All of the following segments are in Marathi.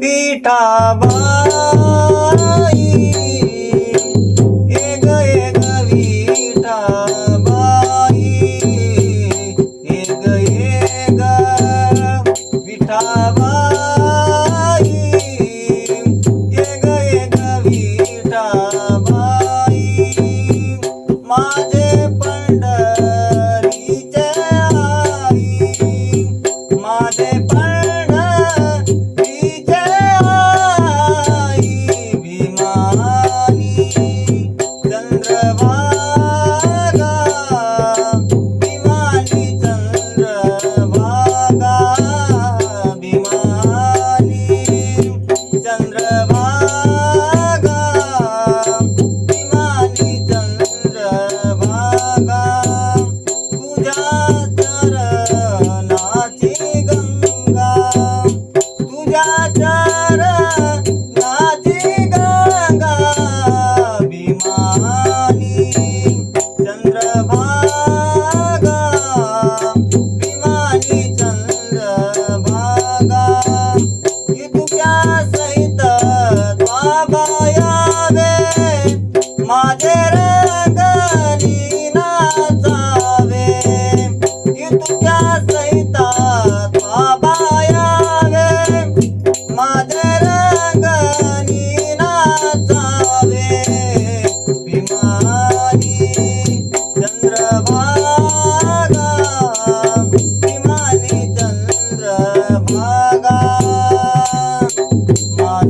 পিঠা বা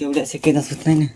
तेवढ्या सेकंदात होत नाही ना